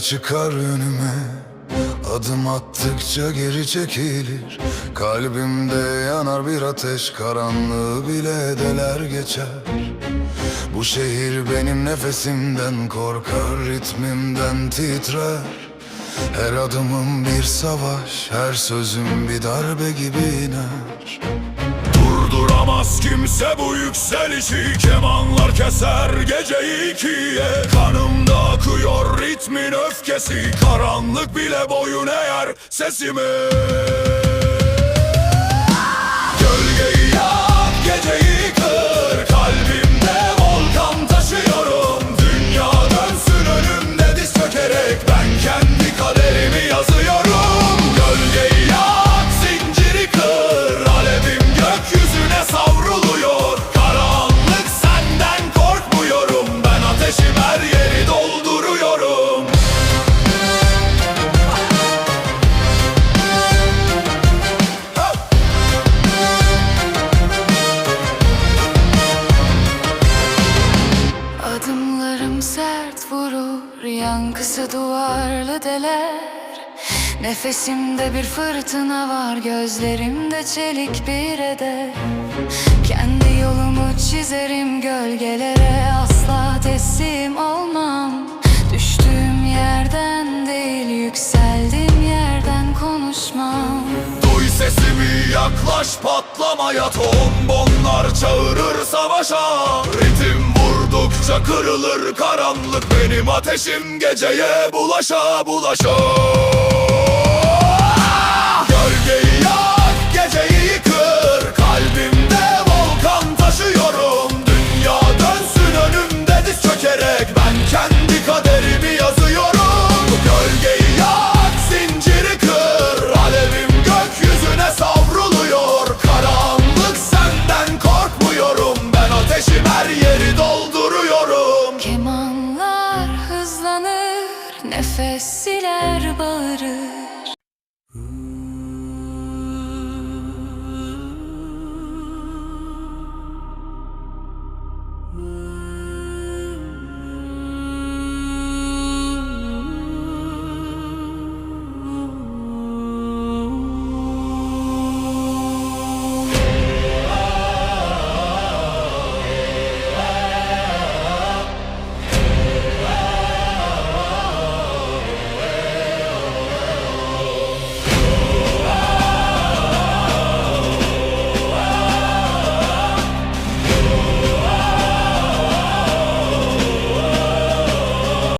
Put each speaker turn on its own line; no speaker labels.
çıkar önüme? Adım attıkça geri çekilir. Kalbimde yanar bir ateş Karanlığı bile deler geçer. Bu şehir benim nefesimden korkar Ritmimden titrer. Her adımım bir savaş Her sözüm bir darbe gibi iner
Durduramaz kimse bu yükselişi. Kemanlar keser geceyi ikiye. Kanımda akıyor ritmin öfkesi. Karanlık bile boyun eğer sesime
Yankısı duvarlı deler. Nefesimde bir fırtına var Gözlerimde çelik bir eder. Kendi yolumu çizerim gölgelere Asla teslim olmam. Düştüğüm yerden değil Yükseldiğim yerden konuşmam.
Duy sesimi yaklaş patlamaya Tombonlar çağırır savaşa. Ritim vurdukça kırılır karanlık. Benim ateşim geceye bulaşa bulaşa